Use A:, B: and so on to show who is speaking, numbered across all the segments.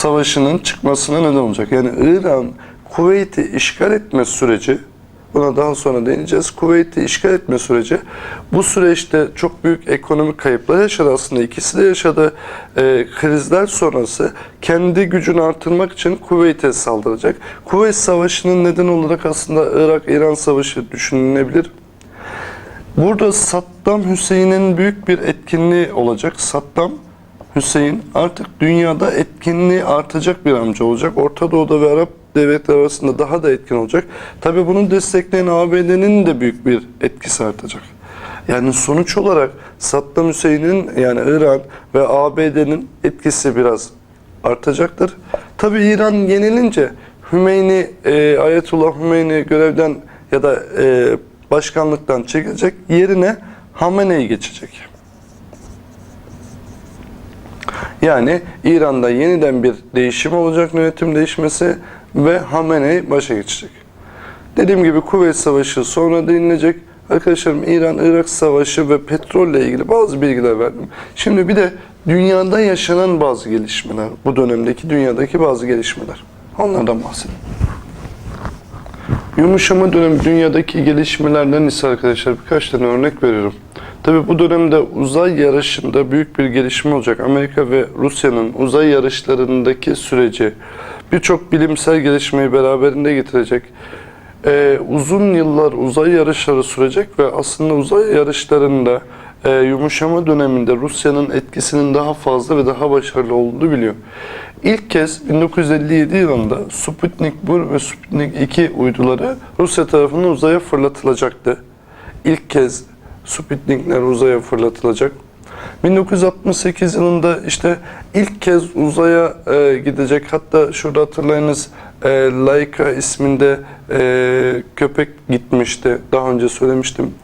A: Savaşı'nın çıkmasına neden olacak. Yani İran Kuveyt'i işgal etme süreci buna daha sonra değineceğiz. Kuveyt'i işgal etme süreci bu süreçte çok büyük ekonomik kayıplar yaşadı aslında. İkisi de yaşadı. Ee, krizler sonrası kendi gücünü artırmak için Kuveyt'e saldıracak. Kuveyt Savaşı'nın neden olarak aslında Irak-İran Savaşı düşünülebilir. Burada Saddam Hüseyin'in büyük bir etkinliği olacak. Saddam Hüseyin artık dünyada etkinliği artacak bir amca olacak. Orta Doğu'da ve Arap devletler arasında daha da etkin olacak. Tabii bunu destekleyen ABD'nin de büyük bir etkisi artacak. Yani sonuç olarak Saddam Hüseyin'in yani İran ve ABD'nin etkisi biraz artacaktır. Tabii İran yenilince Hümeyni, e, Ayetullah Hümeyni görevden ya da e, başkanlıktan çekilecek. Yerine Hamenei geçecek. Yani İran'da yeniden bir değişim olacak, yönetim değişmesi ve Hamenei başa geçecek. Dediğim gibi Kuveyt Savaşı sonra değinilecek. Arkadaşlarım İran-Irak Savaşı ve petrolle ilgili bazı bilgiler verdim. Şimdi bir de dünyada yaşanan bazı gelişmeler, bu dönemdeki dünyadaki bazı gelişmeler. Onlardan bahsedeyim. Yumuşama dönemi dünyadaki gelişmelerden ise arkadaşlar birkaç tane örnek veriyorum. Tabi bu dönemde uzay yarışında büyük bir gelişme olacak. Amerika ve Rusya'nın uzay yarışlarındaki süreci birçok bilimsel gelişmeyi beraberinde getirecek. Ee, uzun yıllar uzay yarışları sürecek ve aslında uzay yarışlarında e, yumuşama döneminde Rusya'nın etkisinin daha fazla ve daha başarılı olduğunu biliyor. İlk kez 1957 yılında Sputnik 1 ve Sputnik 2 uyduları Rusya tarafından uzaya fırlatılacaktı. İlk kez Sputnikler uzaya fırlatılacak. 1968 yılında işte ilk kez uzaya e, gidecek. Hatta şurada hatırlayınız e, Laika isminde e, köpek gitmişti. Daha önce söylemiştim.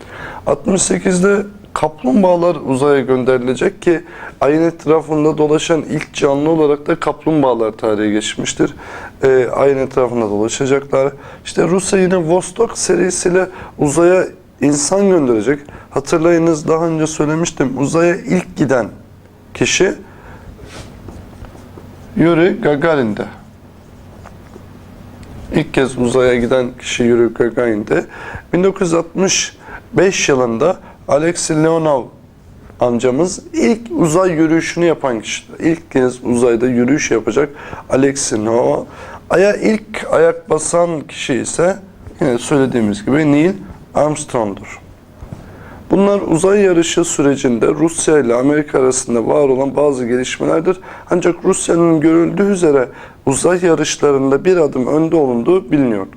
A: 68'de kaplumbağalar uzaya gönderilecek ki ayın etrafında dolaşan ilk canlı olarak da kaplumbağalar tarihe geçmiştir. E, ayın etrafında dolaşacaklar. İşte Rusya yine Vostok serisiyle uzaya insan gönderecek. Hatırlayınız daha önce söylemiştim. Uzaya ilk giden kişi Yuri Gagarin'de. İlk kez uzaya giden kişi Yuri Gagarin'de. 1965 yılında Alexei Leonov amcamız ilk uzay yürüyüşünü yapan kişi. İlk kez uzayda yürüyüş yapacak Alexei Leonov. Aya ilk ayak basan kişi ise yine söylediğimiz gibi Neil Armstrong'dur. Bunlar uzay yarışı sürecinde Rusya ile Amerika arasında var olan bazı gelişmelerdir. Ancak Rusya'nın görüldüğü üzere uzay yarışlarında bir adım önde olunduğu biliniyordu.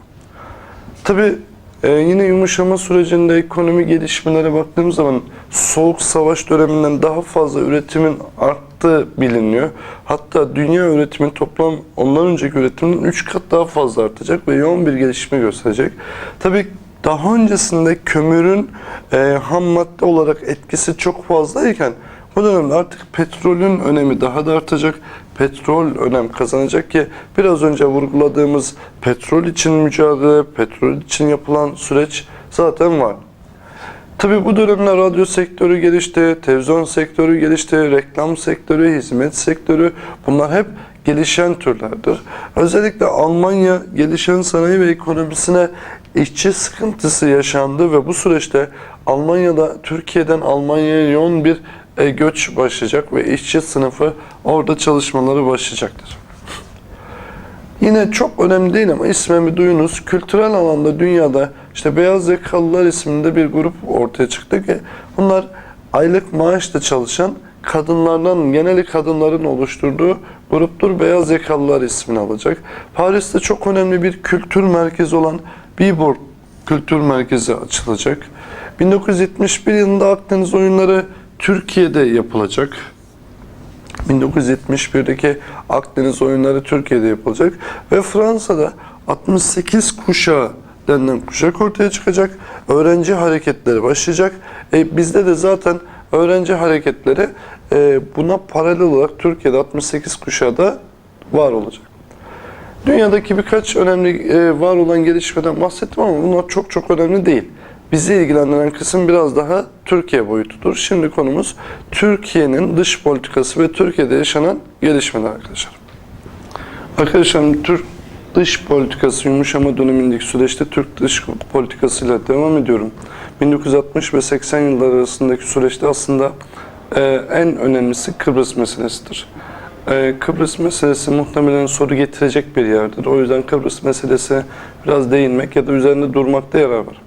A: Tabi e, yine yumuşama sürecinde ekonomi gelişmelere baktığımız zaman soğuk savaş döneminden daha fazla üretimin arttığı biliniyor. Hatta dünya üretimin toplam ondan önceki üretimin 3 kat daha fazla artacak ve yoğun bir gelişme gösterecek. Tabii daha öncesinde kömürün e, ham madde olarak etkisi çok fazlayken bu dönemde artık petrolün önemi daha da artacak. Petrol önem kazanacak ki biraz önce vurguladığımız petrol için mücadele, petrol için yapılan süreç zaten var. Tabii bu dönemde radyo sektörü gelişti, televizyon sektörü gelişti, reklam sektörü, hizmet sektörü bunlar hep gelişen türlerdir. Özellikle Almanya gelişen sanayi ve ekonomisine işçi sıkıntısı yaşandı ve bu süreçte Almanya'da Türkiye'den Almanya'ya yoğun bir e, göç başlayacak ve işçi sınıfı orada çalışmaları başlayacaktır. Yine çok önemli değil ama ismimi duyunuz. Kültürel alanda dünyada işte beyaz yakalılar isminde bir grup ortaya çıktı ki bunlar aylık maaşla çalışan kadınlardan, geneli kadınların oluşturduğu gruptur. Beyaz yakalılar ismini alacak. Paris'te çok önemli bir kültür merkezi olan Biborg Kültür Merkezi açılacak. 1971 yılında Akdeniz oyunları Türkiye'de yapılacak. 1971'deki Akdeniz oyunları Türkiye'de yapılacak ve Fransa'da 68 kuşağı denilen kuşak ortaya çıkacak. Öğrenci hareketleri başlayacak. E, bizde de zaten öğrenci hareketleri e, buna paralel olarak Türkiye'de 68 kuşağı da var olacak. Dünyadaki birkaç önemli e, var olan gelişmeden bahsettim ama bunlar çok çok önemli değil. Bizi ilgilendiren kısım biraz daha Türkiye boyutudur. Şimdi konumuz Türkiye'nin dış politikası ve Türkiye'de yaşanan gelişmeler arkadaşlar. Arkadaşlar Türk dış politikası yumuşama dönemindeki süreçte Türk dış politikasıyla devam ediyorum. 1960 ve 80 yılları arasındaki süreçte aslında e, en önemlisi Kıbrıs meselesidir. E, Kıbrıs meselesi muhtemelen soru getirecek bir yerdir. O yüzden Kıbrıs meselesi biraz değinmek ya da üzerinde durmakta yarar var.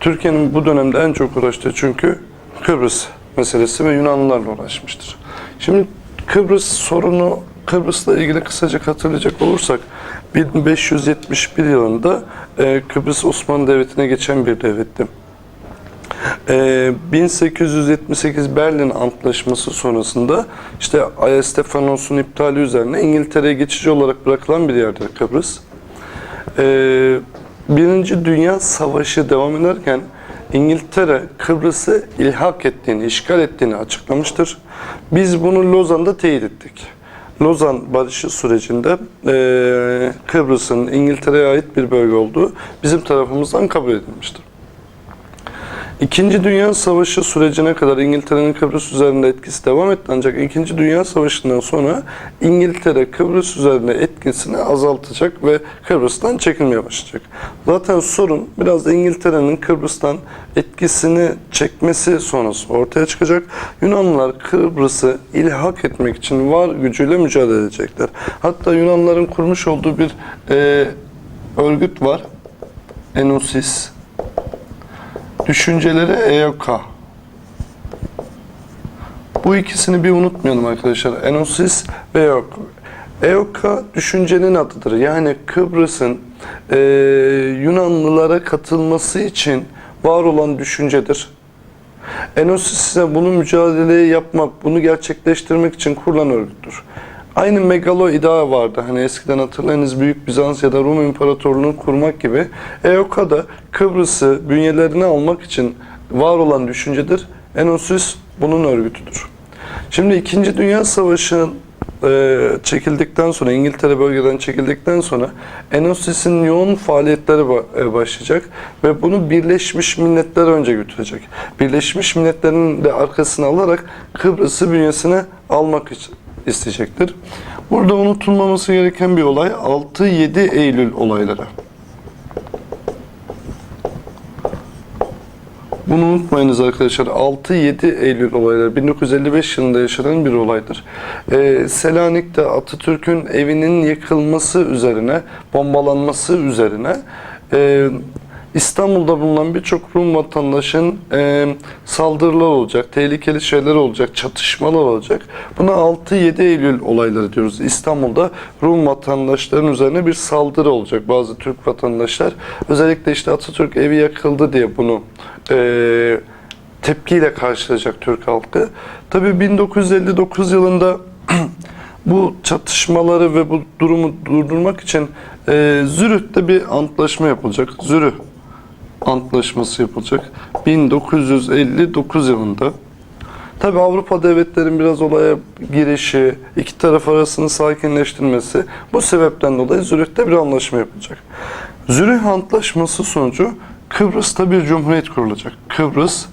A: Türkiye'nin bu dönemde en çok uğraştığı çünkü Kıbrıs meselesi ve Yunanlılarla uğraşmıştır. Şimdi Kıbrıs sorunu Kıbrıs'la ilgili kısaca hatırlayacak olursak 1571 yılında e, Kıbrıs Osmanlı Devleti'ne geçen bir devletti. E, 1878 Berlin Antlaşması sonrasında işte Ayasstefanos'un iptali üzerine İngiltere'ye geçici olarak bırakılan bir yerdir Kıbrıs. Ee, Birinci Dünya Savaşı devam ederken İngiltere Kıbrıs'ı ilhak ettiğini, işgal ettiğini açıklamıştır. Biz bunu Lozan'da teyit ettik. Lozan barışı sürecinde eee, Kıbrıs'ın İngiltere'ye ait bir bölge olduğu bizim tarafımızdan kabul edilmiştir. İkinci Dünya Savaşı sürecine kadar İngiltere'nin Kıbrıs üzerinde etkisi devam etti ancak İkinci Dünya Savaşı'ndan sonra İngiltere Kıbrıs üzerinde etkisini azaltacak ve Kıbrıs'tan çekilmeye başlayacak. Zaten sorun biraz da İngiltere'nin Kıbrıs'tan etkisini çekmesi sonrası ortaya çıkacak. Yunanlılar Kıbrıs'ı ilhak etmek için var gücüyle mücadele edecekler. Hatta Yunanlıların kurmuş olduğu bir e, örgüt var. Enosis Düşünceleri EOK. Bu ikisini bir unutmayalım arkadaşlar. Enosis ve EOK. EOK düşüncenin adıdır. Yani Kıbrıs'ın e, Yunanlılara katılması için var olan düşüncedir. Enosis ise bunu mücadeleyi yapmak, bunu gerçekleştirmek için kurulan örgüttür. Aynı megalo iddia vardı. Hani eskiden hatırlayınız Büyük Bizans ya da Rum İmparatorluğu'nu kurmak gibi. EOK da Kıbrıs'ı bünyelerine almak için var olan düşüncedir. Enosis bunun örgütüdür. Şimdi 2. Dünya Savaşı e, çekildikten sonra, İngiltere bölgeden çekildikten sonra Enosis'in yoğun faaliyetleri e, başlayacak ve bunu Birleşmiş Milletler önce götürecek. Birleşmiş Milletler'in de arkasını alarak Kıbrıs'ı bünyesine almak için isteyecektir. Burada unutulmaması gereken bir olay 6-7 Eylül olayları. Bunu unutmayınız arkadaşlar. 6-7 Eylül olayları 1955 yılında yaşanan bir olaydır. Ee, Selanik'te Atatürk'ün evinin yıkılması üzerine, bombalanması üzerine e, İstanbul'da bulunan birçok Rum vatandaşın e, saldırılar olacak, tehlikeli şeyler olacak, çatışmalar olacak. Buna 6-7 Eylül olayları diyoruz. İstanbul'da Rum vatandaşların üzerine bir saldırı olacak. Bazı Türk vatandaşlar özellikle işte Atatürk evi yakıldı diye bunu e, tepkiyle karşılayacak Türk halkı. Tabii 1959 yılında bu çatışmaları ve bu durumu durdurmak için e, Zürih'te bir antlaşma yapılacak. Zürih antlaşması yapılacak. 1959 yılında. Tabi Avrupa devletlerin biraz olaya girişi, iki taraf arasını sakinleştirmesi bu sebepten dolayı Zürih'te bir anlaşma yapılacak. Zürih Antlaşması sonucu Kıbrıs'ta bir cumhuriyet kurulacak. Kıbrıs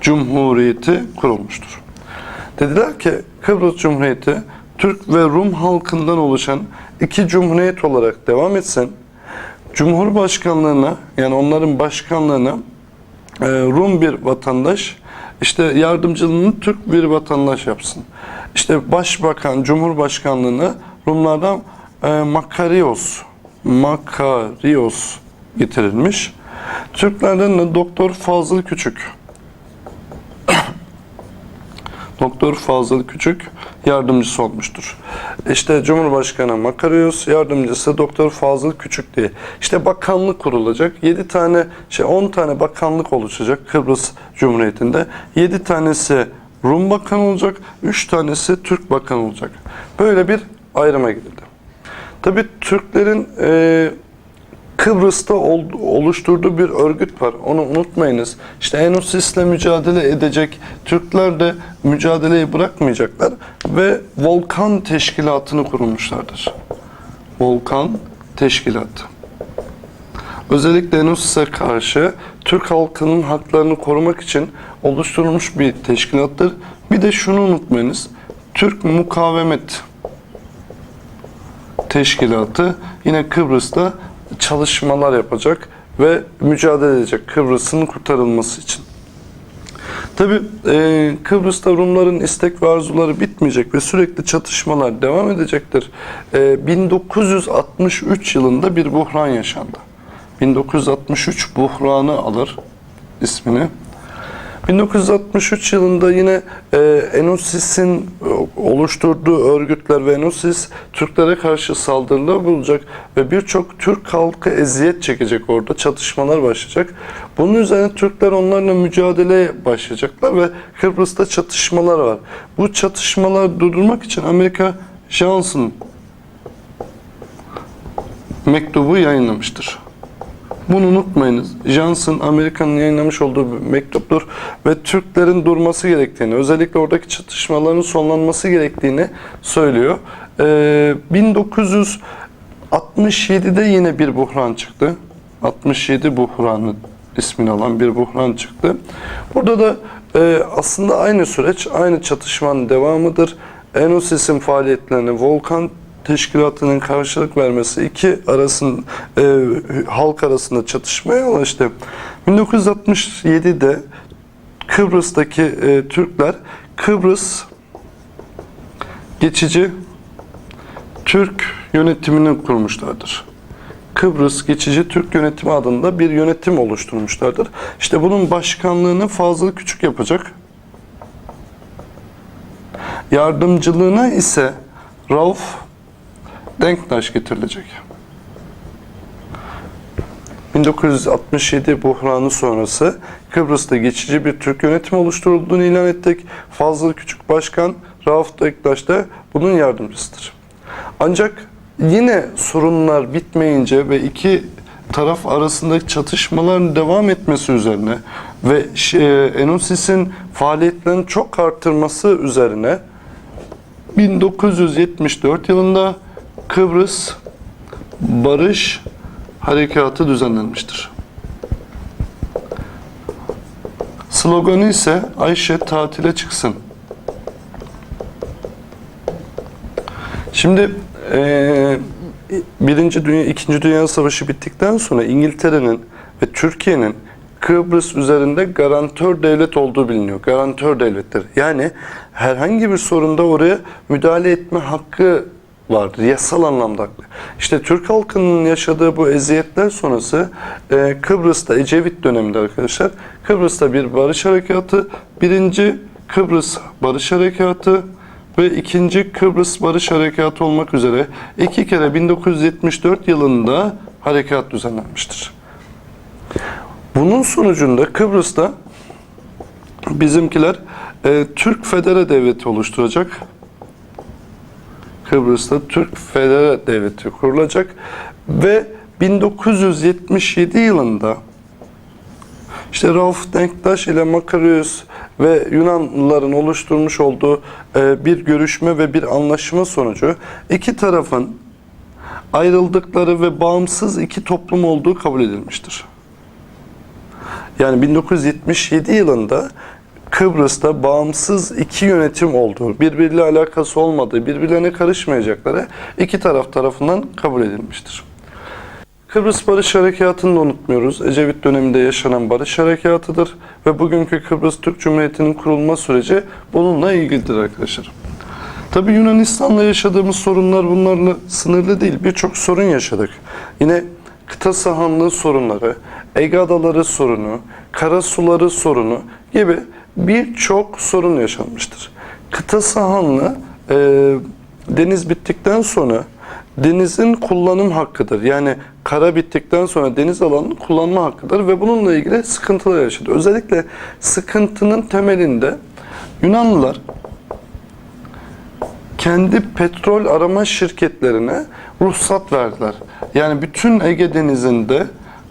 A: Cumhuriyeti kurulmuştur. Dediler ki Kıbrıs Cumhuriyeti Türk ve Rum halkından oluşan iki cumhuriyet olarak devam etsin. Cumhurbaşkanlığına yani onların başkanlığına e, Rum bir vatandaş işte yardımcılığını Türk bir vatandaş yapsın. İşte başbakan, cumhurbaşkanlığına Rumlardan e, Makarios, Makarios getirilmiş. Türklerden de Doktor Fazıl Küçük. Doktor Fazıl Küçük yardımcısı olmuştur. İşte Cumhurbaşkanı Makarios, yardımcısı Doktor Fazıl Küçük diye. İşte bakanlık kurulacak. 7 tane, şey 10 tane bakanlık oluşacak Kıbrıs Cumhuriyeti'nde. 7 tanesi Rum bakan olacak, 3 tanesi Türk bakan olacak. Böyle bir ayrıma gidildi. Tabii Türklerin e, Kıbrıs'ta ol- oluşturduğu bir örgüt var. Onu unutmayınız. İşte Enosis'le mücadele edecek Türkler de mücadeleyi bırakmayacaklar ve Volkan Teşkilatı'nı kurmuşlardır. Volkan Teşkilatı. Özellikle Enosis'e karşı Türk halkının haklarını korumak için oluşturulmuş bir teşkilattır. Bir de şunu unutmayınız. Türk Mukavemet Teşkilatı yine Kıbrıs'ta çalışmalar yapacak ve mücadele edecek Kıbrıs'ın kurtarılması için. Tabi Kıbrıs'ta Rumların istek ve arzuları bitmeyecek ve sürekli çatışmalar devam edecektir. E, 1963 yılında bir buhran yaşandı. 1963 buhranı alır ismini. 1963 yılında yine e, Enusis'in oluşturduğu örgütler ve Enusis Türklere karşı saldırılar bulacak ve birçok Türk halkı eziyet çekecek orada çatışmalar başlayacak. Bunun üzerine Türkler onlarla mücadeleye başlayacaklar ve Kıbrıs'ta çatışmalar var. Bu çatışmaları durdurmak için Amerika Johnson mektubu yayınlamıştır. Bunu unutmayınız. Johnson Amerika'nın yayınlamış olduğu bir mektuptur ve Türklerin durması gerektiğini, özellikle oradaki çatışmaların sonlanması gerektiğini söylüyor. Ee, 1967'de yine bir buhran çıktı. 67 buhranı ismini alan bir buhran çıktı. Burada da e, aslında aynı süreç, aynı çatışmanın devamıdır. Enosis'in faaliyetlerini, Volkan teşkilatının karşılık vermesi iki arasın e, halk arasında çatışmaya yol açtı. 1967'de Kıbrıs'taki e, Türkler Kıbrıs geçici Türk yönetimini kurmuşlardır. Kıbrıs Geçici Türk Yönetimi adında bir yönetim oluşturmuşlardır. İşte bunun başkanlığını Fazıl Küçük yapacak. Yardımcılığına ise Rauf Denktaş getirilecek. 1967 buhranı sonrası Kıbrıs'ta geçici bir Türk yönetimi oluşturulduğunu ilan ettik. Fazıl Küçük Başkan Rauf Denktaş da bunun yardımcısıdır. Ancak yine sorunlar bitmeyince ve iki taraf arasındaki çatışmaların devam etmesi üzerine ve şey, Enusis'in faaliyetlerini çok arttırması üzerine 1974 yılında Kıbrıs Barış Harekatı düzenlenmiştir. Sloganı ise Ayşe tatile çıksın. Şimdi eee Birinci Dünya, İkinci Dünya Savaşı bittikten sonra İngiltere'nin ve Türkiye'nin Kıbrıs üzerinde garantör devlet olduğu biliniyor. Garantör devlettir. Yani herhangi bir sorunda oraya müdahale etme hakkı vardır. Yasal anlamda haklı. İşte Türk halkının yaşadığı bu eziyetler sonrası e, Kıbrıs'ta Ecevit döneminde arkadaşlar Kıbrıs'ta bir barış harekatı, birinci Kıbrıs Barış Harekatı ve ikinci Kıbrıs Barış Harekatı olmak üzere iki kere 1974 yılında harekat düzenlenmiştir. Bunun sonucunda Kıbrıs'ta bizimkiler e, Türk Federe Devleti oluşturacak. Kıbrıs'ta Türk Federe Devleti kurulacak ve 1977 yılında işte Rauf Denktaş ile Makarios ve Yunanlıların oluşturmuş olduğu e, bir görüşme ve bir anlaşma sonucu iki tarafın ayrıldıkları ve bağımsız iki toplum olduğu kabul edilmiştir. Yani 1977 yılında Kıbrıs'ta bağımsız iki yönetim olduğu, birbiriyle alakası olmadığı, birbirlerine karışmayacakları iki taraf tarafından kabul edilmiştir. Kıbrıs Barış Harekatı'nı da unutmuyoruz. Ecevit döneminde yaşanan barış harekatıdır ve bugünkü Kıbrıs Türk Cumhuriyeti'nin kurulma süreci bununla ilgilidir arkadaşlar. Tabi Yunanistan'la yaşadığımız sorunlar bunlarla sınırlı değil. Birçok sorun yaşadık. Yine kıta sahanlığı sorunları, Ege Adaları sorunu, kara suları sorunu gibi birçok sorun yaşanmıştır. Kıta sahanlığı e, deniz bittikten sonra denizin kullanım hakkıdır. Yani kara bittikten sonra deniz alanını kullanma hakkıdır ve bununla ilgili sıkıntılar yaşadı. Özellikle sıkıntının temelinde Yunanlılar kendi petrol arama şirketlerine ruhsat verdiler. Yani bütün Ege Denizi'nde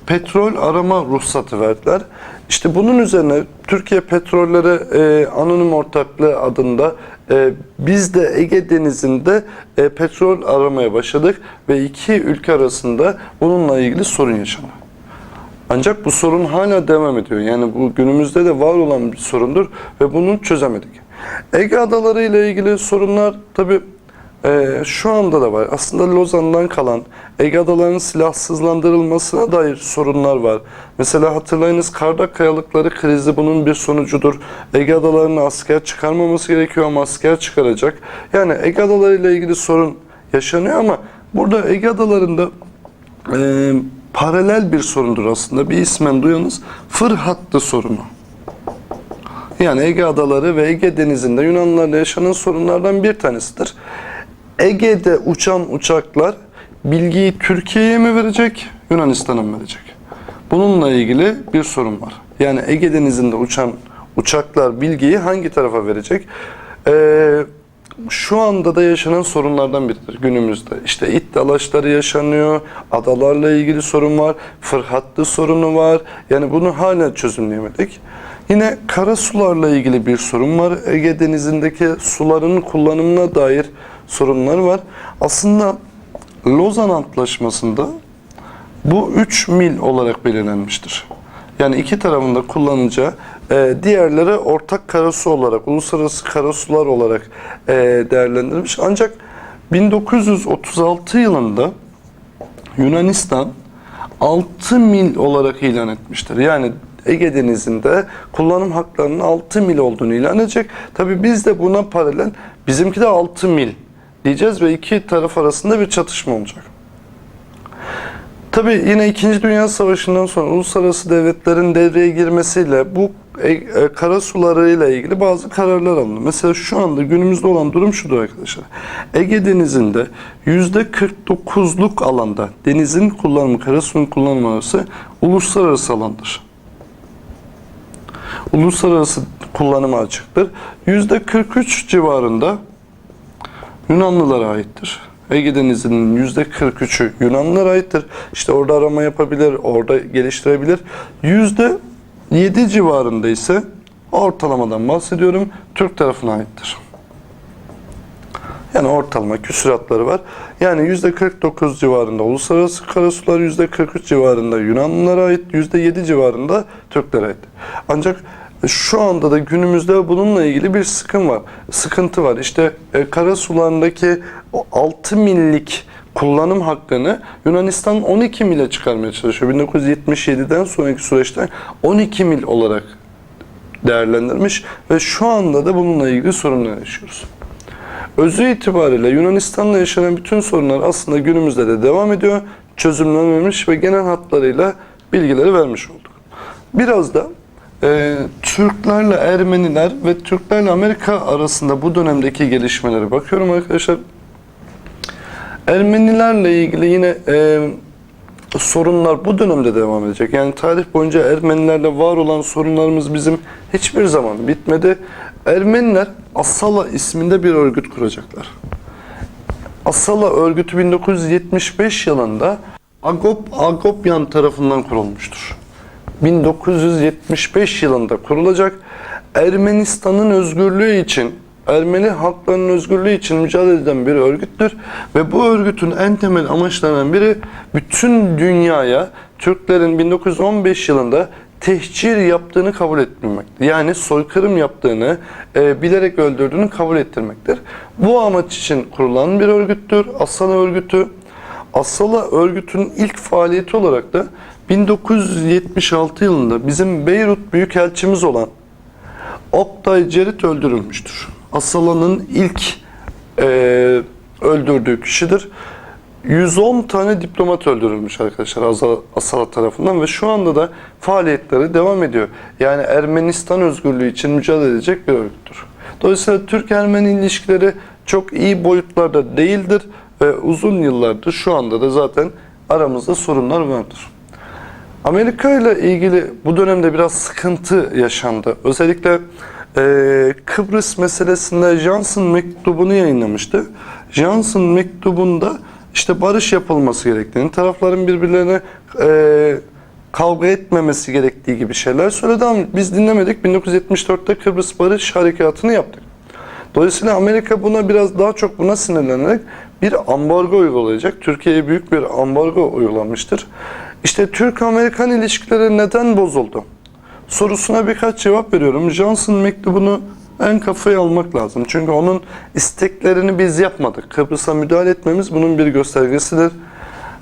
A: petrol arama ruhsatı verdiler. İşte bunun üzerine Türkiye Petrolleri e, Anonim Ortaklığı adında e, biz de Ege Denizi'nde e, petrol aramaya başladık ve iki ülke arasında bununla ilgili sorun yaşandı. Ancak bu sorun hala devam ediyor. Yani bu günümüzde de var olan bir sorundur ve bunu çözemedik. Ege Adaları ile ilgili sorunlar tabi Ee, şu anda da var. Aslında Lozan'dan kalan Ege Adaları'nın silahsızlandırılmasına dair sorunlar var. Mesela hatırlayınız Kardak Kayalıkları krizi bunun bir sonucudur. Ege Adaları'nın asker çıkarmaması gerekiyor ama asker çıkaracak. Yani Ege Adaları ile ilgili sorun yaşanıyor ama burada Ege Adaları'nda e, paralel bir sorundur aslında. Bir ismen duyanız fır hattı sorunu. Yani Ege Adaları ve Ege Denizi'nde Yunanlılarla yaşanan sorunlardan bir tanesidir. Ege'de uçan uçaklar bilgiyi Türkiye'ye mi verecek, Yunanistan'a mı verecek? Bununla ilgili bir sorun var. Yani Ege Denizi'nde uçan uçaklar bilgiyi hangi tarafa verecek? Ee, şu anda da yaşanan sorunlardan biridir günümüzde. İşte it dalaşları yaşanıyor, adalarla ilgili sorun var, fırhatlı sorunu var. Yani bunu hala çözümleyemedik. Yine kara sularla ilgili bir sorun var. Ege Denizi'ndeki suların kullanımına dair sorunlar var. Aslında Lozan Antlaşması'nda bu 3 mil olarak belirlenmiştir. Yani iki tarafında kullanacağı e, diğerleri ortak karasu olarak, uluslararası karasular olarak e, değerlendirilmiş. Ancak 1936 yılında Yunanistan 6 mil olarak ilan etmiştir. Yani Ege Denizi'nde kullanım haklarının 6 mil olduğunu ilan edecek. Tabi biz de buna paralel bizimki de 6 mil diyeceğiz ve iki taraf arasında bir çatışma olacak. Tabi yine 2. Dünya Savaşı'ndan sonra uluslararası devletlerin devreye girmesiyle bu e, e, kara suları ile ilgili bazı kararlar alındı. Mesela şu anda günümüzde olan durum şudur arkadaşlar. Ege Denizi'nde %49'luk alanda denizin kullanımı, kara suyun kullanımı arası uluslararası alandır. Uluslararası kullanıma açıktır. %43 civarında Yunanlılara aittir. Ege Denizi'nin %43'ü Yunanlılara aittir. İşte orada arama yapabilir, orada geliştirebilir. %7 civarında ise ortalamadan bahsediyorum, Türk tarafına aittir. Yani ortalama küsuratları var. Yani %49 civarında uluslararası karasular, %43 civarında Yunanlılara ait, %7 civarında Türklere ait. Ancak şu anda da günümüzde bununla ilgili bir sıkın var. Sıkıntı var. İşte e, kara sularındaki o 6 millik kullanım hakkını Yunanistan 12 mile çıkarmaya çalışıyor. 1977'den sonraki süreçte 12 mil olarak değerlendirmiş ve şu anda da bununla ilgili sorunlar yaşıyoruz. Özü itibariyle Yunanistan'la yaşanan bütün sorunlar aslında günümüzde de devam ediyor. Çözümlenmemiş ve genel hatlarıyla bilgileri vermiş olduk. Biraz da e, Türklerle Ermeniler ve Türklerle Amerika arasında bu dönemdeki gelişmelere bakıyorum arkadaşlar. Ermenilerle ilgili yine e, sorunlar bu dönemde devam edecek. Yani tarih boyunca Ermenilerle var olan sorunlarımız bizim hiçbir zaman bitmedi. Ermeniler Asala isminde bir örgüt kuracaklar. Asala örgütü 1975 yılında Agop Agopyan tarafından kurulmuştur. 1975 yılında kurulacak Ermenistan'ın özgürlüğü için Ermeni halklarının özgürlüğü için mücadele eden bir örgüttür ve bu örgütün en temel amaçlarından biri bütün dünyaya Türklerin 1915 yılında tehcir yaptığını kabul ettirmektir. Yani soykırım yaptığını, e, bilerek öldürdüğünü kabul ettirmektir. Bu amaç için kurulan bir örgüttür. Asala örgütü. Asala örgütünün ilk faaliyeti olarak da 1976 yılında bizim Beyrut Büyükelçimiz olan Oktay Cerit öldürülmüştür. Asala'nın ilk e, öldürdüğü kişidir. 110 tane diplomat öldürülmüş arkadaşlar Asala, tarafından ve şu anda da faaliyetleri devam ediyor. Yani Ermenistan özgürlüğü için mücadele edecek bir örgüttür. Dolayısıyla Türk-Ermeni ilişkileri çok iyi boyutlarda değildir ve uzun yıllardır şu anda da zaten aramızda sorunlar vardır. Amerika ile ilgili bu dönemde biraz sıkıntı yaşandı. Özellikle e, Kıbrıs meselesinde Johnson mektubunu yayınlamıştı. Johnson mektubunda işte barış yapılması gerektiğini, tarafların birbirlerine e, kavga etmemesi gerektiği gibi şeyler söyledi ama biz dinlemedik. 1974'te Kıbrıs Barış Harekatı'nı yaptık. Dolayısıyla Amerika buna biraz daha çok buna sinirlenerek bir ambargo uygulayacak. Türkiye'ye büyük bir ambargo uygulanmıştır. İşte Türk-Amerikan ilişkileri neden bozuldu? Sorusuna birkaç cevap veriyorum. Johnson mektubunu en kafayı almak lazım. Çünkü onun isteklerini biz yapmadık. Kıbrıs'a müdahale etmemiz bunun bir göstergesidir.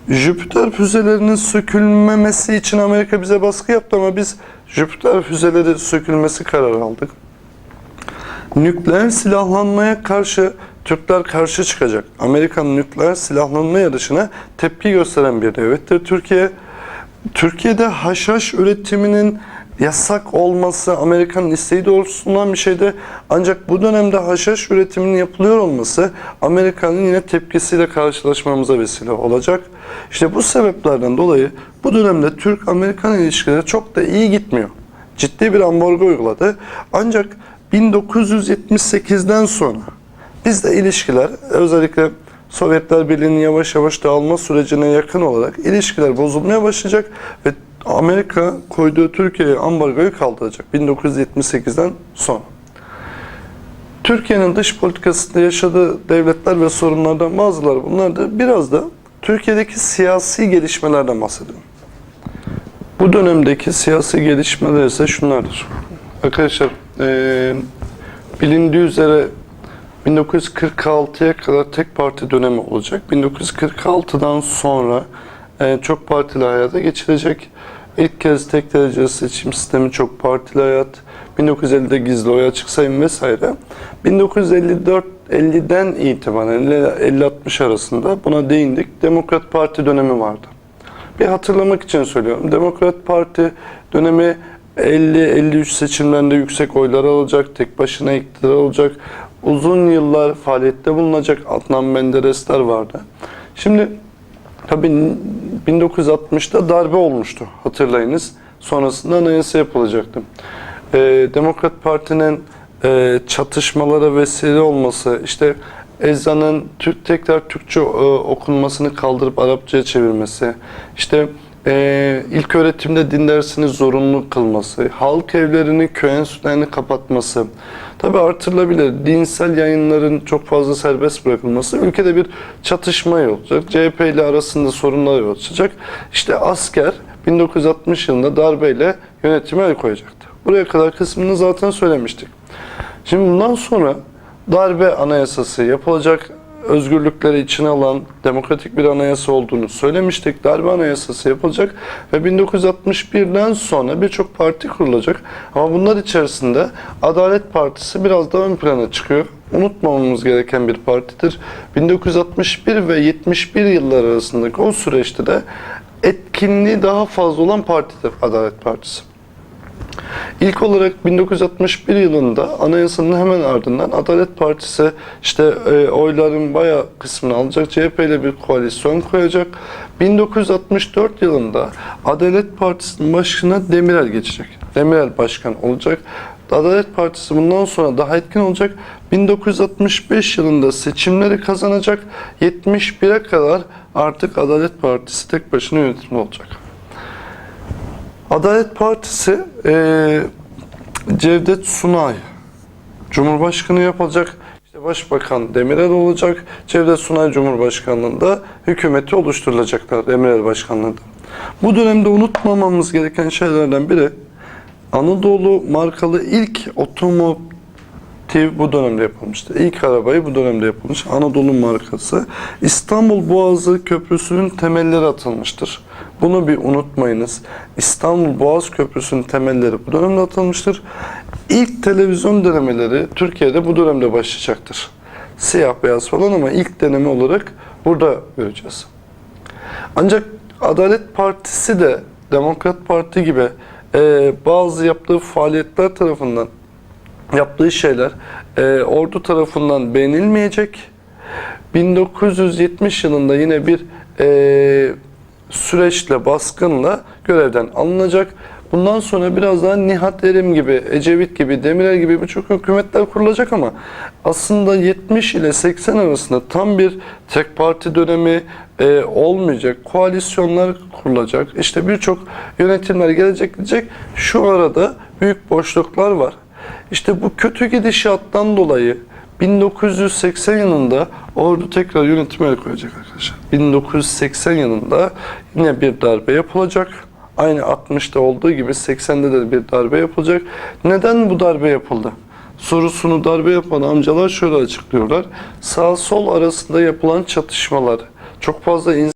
A: Jüpiter füzelerinin sökülmemesi için Amerika bize baskı yaptı ama biz Jüpiter füzeleri sökülmesi kararı aldık. Nükleer silahlanmaya karşı Türkler karşı çıkacak. Amerika'nın nükleer silahlanma yarışına tepki gösteren bir devlettir. Türkiye Türkiye'de haşhaş üretiminin yasak olması Amerika'nın isteği doğrultusundan bir şeydi. Ancak bu dönemde haşhaş üretiminin yapılıyor olması Amerika'nın yine tepkisiyle karşılaşmamıza vesile olacak. İşte bu sebeplerden dolayı bu dönemde Türk-Amerikan ilişkileri çok da iyi gitmiyor. Ciddi bir ambargo uyguladı. Ancak 1978'den sonra bizde ilişkiler özellikle Sovyetler Birliği'nin yavaş yavaş dağılma sürecine yakın olarak ilişkiler bozulmaya başlayacak ve Amerika koyduğu Türkiye'ye ambargoyu kaldıracak 1978'den sonra. Türkiye'nin dış politikasında yaşadığı devletler ve sorunlardan bazıları bunlardır. Biraz da Türkiye'deki siyasi gelişmelerden bahsedelim. Bu dönemdeki siyasi gelişmeler ise şunlardır. Arkadaşlar eee, bilindiği üzere 1946'ya kadar tek parti dönemi olacak. 1946'dan sonra eee, çok partili hayata geçilecek. İlk kez tek dereceli seçim sistemi çok partili hayat. 1950'de gizli oy açık sayım vesaire. 1954 50'den itibaren 50-60 arasında buna değindik. Demokrat Parti dönemi vardı. Bir hatırlamak için söylüyorum. Demokrat Parti dönemi 50-53 seçimlerinde yüksek oylar alacak, tek başına iktidar olacak, uzun yıllar faaliyette bulunacak Adnan Menderesler vardı. Şimdi tabii 1960'da darbe olmuştu hatırlayınız. Sonrasında anayasa yapılacaktı. Ee, Demokrat Parti'nin e, çatışmalara vesile olması, işte ezanın Türk tekrar Türkçe e, okunmasını kaldırıp Arapçaya çevirmesi, işte e, ilk öğretimde din dersini zorunlu kılması, halk evlerini, köy enstitülerini kapatması, tabi artırılabilir dinsel yayınların çok fazla serbest bırakılması ülkede bir çatışma olacak. CHP ile arasında sorunlar yol açacak. İşte asker 1960 yılında darbeyle yönetime el koyacaktı. Buraya kadar kısmını zaten söylemiştik. Şimdi bundan sonra darbe anayasası yapılacak özgürlükleri içine alan demokratik bir anayasa olduğunu söylemiştik. Darbe anayasası yapılacak ve 1961'den sonra birçok parti kurulacak. Ama bunlar içerisinde Adalet Partisi biraz daha ön plana çıkıyor. Unutmamamız gereken bir partidir. 1961 ve 71 yıllar arasındaki o süreçte de etkinliği daha fazla olan partidir Adalet Partisi. İlk olarak 1961 yılında anayasanın hemen ardından Adalet Partisi işte e, oyların bayağı kısmını alacak. CHP ile bir koalisyon koyacak. 1964 yılında Adalet Partisi'nin başına Demirel geçecek. Demirel başkan olacak. Adalet Partisi bundan sonra daha etkin olacak. 1965 yılında seçimleri kazanacak. 71'e kadar artık Adalet Partisi tek başına yönetimde olacak. Adalet Partisi eee Cevdet Sunay Cumhurbaşkanı yapılacak. İşte Başbakan Demirel olacak. Cevdet Sunay Cumhurbaşkanlığında hükümeti oluşturulacaklar Demirel Başkanlığında. Bu dönemde unutmamamız gereken şeylerden biri Anadolu markalı ilk otomotiv bu dönemde yapılmıştı. İlk arabayı bu dönemde yapılmış. Anadolu markası. İstanbul Boğazı Köprüsü'nün temelleri atılmıştır. Bunu bir unutmayınız. İstanbul Boğaz Köprüsü'nün temelleri bu dönemde atılmıştır. İlk televizyon denemeleri Türkiye'de bu dönemde başlayacaktır. Siyah beyaz falan ama ilk deneme olarak burada göreceğiz. Ancak Adalet Partisi de Demokrat Parti gibi e, bazı yaptığı faaliyetler tarafından yaptığı şeyler e, ordu tarafından beğenilmeyecek. 1970 yılında yine bir e, süreçle, baskınla görevden alınacak. Bundan sonra biraz daha Nihat Erim gibi, Ecevit gibi, Demirel gibi birçok hükümetler kurulacak ama aslında 70 ile 80 arasında tam bir tek parti dönemi e, olmayacak. Koalisyonlar kurulacak. İşte birçok yönetimler gelecek gidecek. Şu arada büyük boşluklar var. İşte bu kötü gidişattan dolayı 1980 yılında ordu tekrar yönetime el koyacak arkadaşlar. 1980 yılında yine bir darbe yapılacak. Aynı 60'ta olduğu gibi 80'de de bir darbe yapılacak. Neden bu darbe yapıldı? sorusunu darbe yapan amcalar şöyle açıklıyorlar. Sağ sol arasında yapılan çatışmalar çok fazla insan